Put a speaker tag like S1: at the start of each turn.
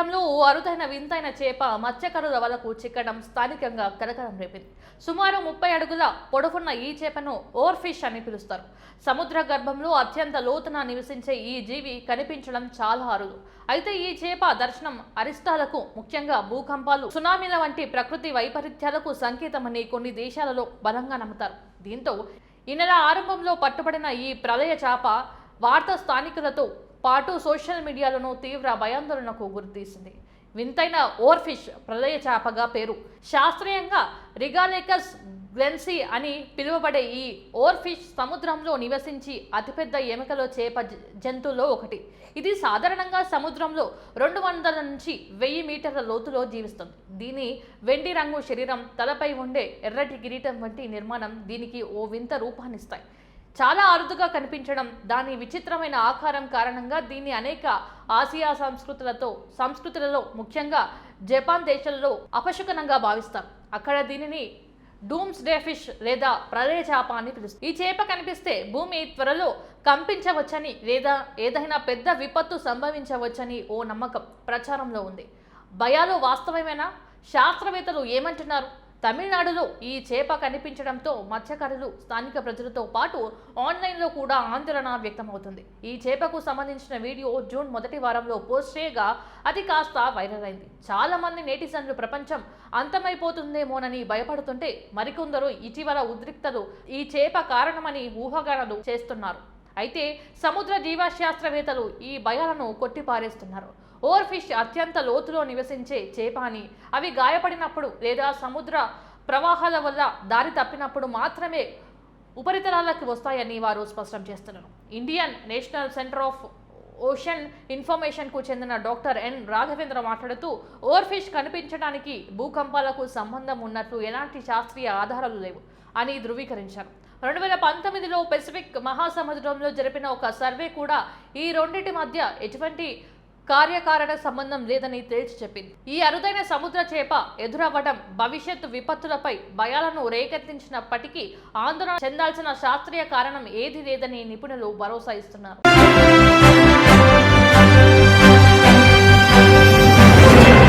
S1: అరుదైన వింతైన చేప మత్స్యకారుల వలకు చిక్కడం స్థానికంగా కలకలం రేపింది. సుమారు ముప్పై అడుగుల పొడవున్న ఈ చేపను ఓవర్ ఫిష్ అని పిలుస్తారు. సముద్ర గర్భంలో అత్యంత లోతున నివసించే ఈ జీవి కనిపించడం చాలా అరుదు. అయితే ఈ చేప దర్శనం అరిష్టాలకు ముఖ్యంగా భూకంపాలు సునామీల వంటి ప్రకృతి వైపరీత్యాలకు సంకేతమని కొన్ని దేశాలలో బలంగా నమ్ముతారు. దీంతో ఈ నెల ఆరంభంలో పట్టుబడిన ఈ ప్రళయ చేప వార్త స్థానికులతో పాటు సోషల్ మీడియాలోనూ తీవ్ర భయాందోళనకు గురితీసింది. వింతైన ఓర్ఫిష్ ప్రళయ చేపగా పేరు. శాస్త్రీయంగా రిగాలేకస్ గ్లెన్సీ అని పిలువబడే ఈ ఓర్ఫిష్ సముద్రంలో నివసించి అతిపెద్ద ఎముకలో చేప జంతువుల్లో జంతువులో ఒకటి. ఇది సాధారణంగా సముద్రంలో రెండు వందల నుంచి వెయ్యి మీటర్ల లోతులో జీవిస్తుంది. దీని వెండి రంగు శరీరం తలపై ఉండే ఎర్రటి కిరీటం వంటి నిర్మాణం దీనికి ఓ వింత రూపాన్నిస్తాయి. చాలా అరుదుగా కనిపించడం దాని విచిత్రమైన ఆకారం కారణంగా దీన్ని అనేక ఆసియా సంస్కృతులతో సంస్కృతులలో ముఖ్యంగా జపాన్ దేశాలలో అపశుకనంగా భావిస్తారు. అక్కడ దీనిని డూమ్స్ డే ఫిష్ లేదా ప్రళయ చేప అని పిలుస్తారు. ఈ చేప కనిపిస్తే భూమి త్వరలో కంపించవచ్చని లేదా ఏదైనా పెద్ద విపత్తు సంభవించవచ్చని ఓ నమ్మకం ప్రచారంలో ఉంది. భయాలు వాస్తవమేనా? శాస్త్రవేత్తలు ఏమంటున్నారు? తమిళనాడులో ఈ చేప కనిపించడంతో మత్స్యకారులు స్థానిక ప్రజలతో పాటు ఆన్లైన్లో కూడా ఆందోళన వ్యక్తమవుతుంది. ఈ చేపకు సంబంధించిన వీడియో జూన్ మొదటి వారంలో పోస్ట్ చేయగా అది కాస్త వైరల్ అయింది. చాలా మంది నేటిజన్లు ప్రపంచం అంతమైపోతుందేమోనని భయపడుతుంటే మరికొందరు ఇటీవల ఉద్రిక్తలు ఈ చేప కారణమని ఊహాగానాలు చేస్తున్నారు. అయితే సముద్ర జీవశాస్త్రవేత్తలు ఈ భయాలను కొట్టిపారేస్తున్నారు. ఓవర్ ఫిష్ అత్యంత లోతులో నివసించే చేప అని అవి గాయపడినప్పుడు లేదా సముద్ర ప్రవాహాల వల్ల దారి తప్పినప్పుడు మాత్రమే ఉపరితలాలకు వస్తాయని వారు స్పష్టం చేస్తున్నారు. Indian national centre of ocean ఇన్ఫర్మేషన్కు చెందిన డాక్టర్ ఎన్. రాఘవేంద్ర మాట్లాడుతూ ఓవర్ ఫిష్ కనిపించడానికి భూకంపాలకు సంబంధం ఉన్నట్లు ఎలాంటి శాస్త్రీయ ఆధారాలు లేవు అని ధృవీకరించారు. రెండు వేల పంతొమ్మిదిలో పెసిఫిక్ మహాసముద్రంలో జరిపిన ఒక సర్వే కూడా ఈ రెండింటి మధ్య ఎటువంటి కార్యకారణ సంబంధం లేదని తేల్చి చెప్పింది. ఈ అరుదైన సముద్ర చేప ఎదురవ్వడం భవిష్యత్ విపత్తులపై భయాలను రేకెత్తించినప్పటికీ ఆందోళన చెందాల్సిన శాస్త్రీయ కారణం ఏది లేదని నిపుణులు భరోసా ఇస్తున్నారు.